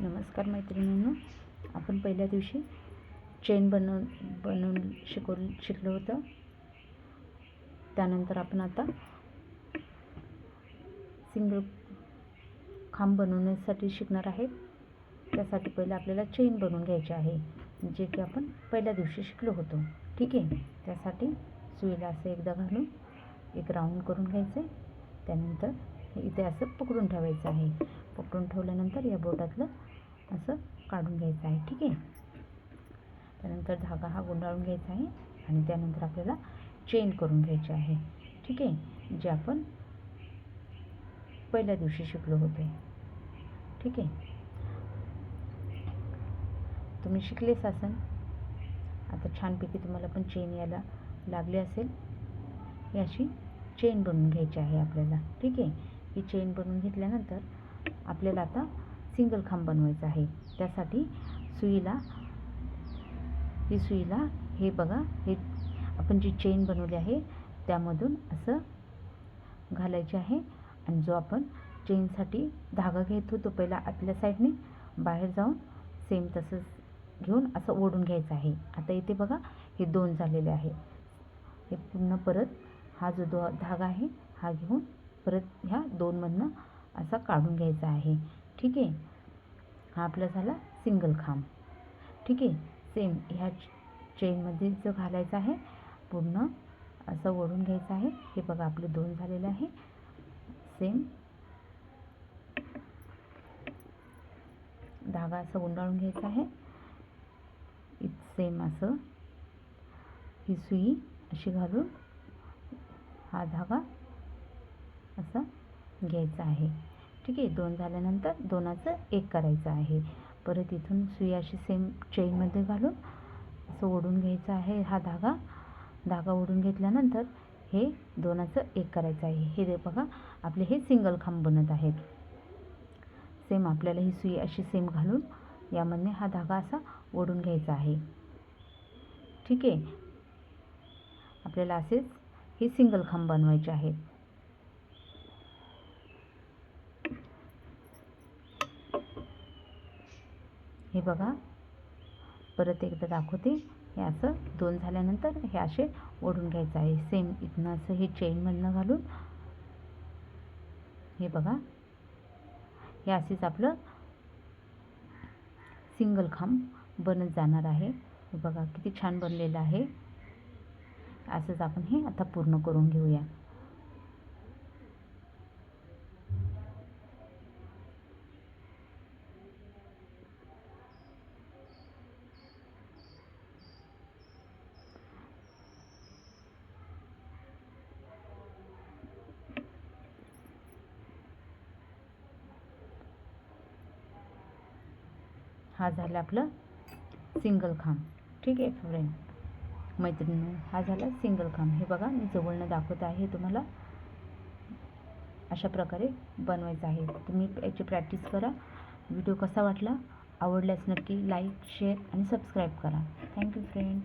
नमस्कार मैत्रिणींनो. आपण पहिल्या दिवशी चेन बनवून बनवून शिकवून शिकलो होतं. त्यानंतर आपण आता सिंगल खांब बनवण्यासाठी शिकणार आहेत. त्यासाठी पहिलं आपल्याला चेन बनवून घ्यायची आहे जे की आपण पहिल्या दिवशी शिकलो होतो. ठीक आहे? त्यासाठी सुईला असं एकदा घालून एक राऊंड करून घ्यायचं आहे त्यानंतर इथे असं पकडून ठेवायचं आहे. पकडून ठेवल्यानंतर या बोटातलं असं काढून घ्यायचं आहे ठीक आहे? त्यानंतर धागा हा गुंडाळून घ्यायचा आहे आणि त्यानंतर आपल्याला चेन करून घ्यायची आहे ठीक आहे? जे आपण पहिल्या दिवशी शिकलो होतो ठीक आहे? तुम्ही शिकलेच असन आता छानपैकी तुम्हाला पण चेन यायला लागली असेल. याची अशी चेन बनवून घ्यायची आहे आपल्याला ठीक आहे? ही चेन बनवून घेतल्यानंतर आपल्याला आता सिंगल खांब बनवायचा आहे. त्यासाठी सुईला ही सुईला हे बघा हे आपण जी चेन बनवली आहे त्यामधून असं घालायचे आहे. आणि जो आपण चेनसाठी धागा घेत होतो पहिला आतल्या साईडने बाहेर जाऊन सेम तसंच घेऊन असं ओढून घ्यायचं आहे. आता इथे बघा हे दोन झालेले आहे. हे पुन्हा परत हा जो दो धागा आहे हा घेऊन परत ह्या दोनमधनं असा काढून घ्यायचा आहे. ठीक? आहे हा आपला झाला सिंगल खांब. ठीक? आहे सेम ह्या चेनमध्ये जो घालायचा आहे पूर्ण असं ओढून घ्यायचं आहे. हे बघा आपले दोन झालेले आहे. सेम धागा असं गुंडाळून घ्यायचा आहे. सेम असं. ही सुई अशी घालून हा धागा असं घ्यायचं आहे. ठीक आहे दोन झाल्यानंतर दोनाचं एक करायचं आहे. परत इथून सुई अशी सेम चेनमध्ये घालून असं ओढून घ्यायचं आहे हा धागा. धागा ओढून घेतल्यानंतर हे दोनाचं एक करायचं आहे. हे दे बघा आपले हे सिंगल खांब बनत आहेत. सेम आपल्याला ही सुई अशी सेम घालून यामध्ये हा धागा असा ओढून घ्यायचा आहे. ठीक आहे. आपल्याला असेच हे सिंगल खांब बनवायचे आहेत. हे बघा. परत एकदा दाखवते. हे असं दोन झाल्यानंतर हे असे ओढून घ्यायचं आहे. सेम इथनं असं हे चेनमधनं घालून. हे बघा. हे असेच आपलं सिंगल खांब बनत जाणार आहे. हे बघा किती छान बनलेलं आहे. असंच आपण हे आता पूर्ण करून घेऊया. हा झाला आपलं सिंगल खांब. ठीक आहे फ्रेंड मैत्रिणी हा झाला सिंगल खांब. हे बघा मी जवळनं दाखवत आहे तुम्हाला अशा प्रकारे बनवायचं आहे. तुम्ही याची प्रॅक्टिस करा. व्हिडिओ कसा वाटला? आवडल्यास नक्की लाईक शेअर आणि सबस्क्राईब करा. Thank you friend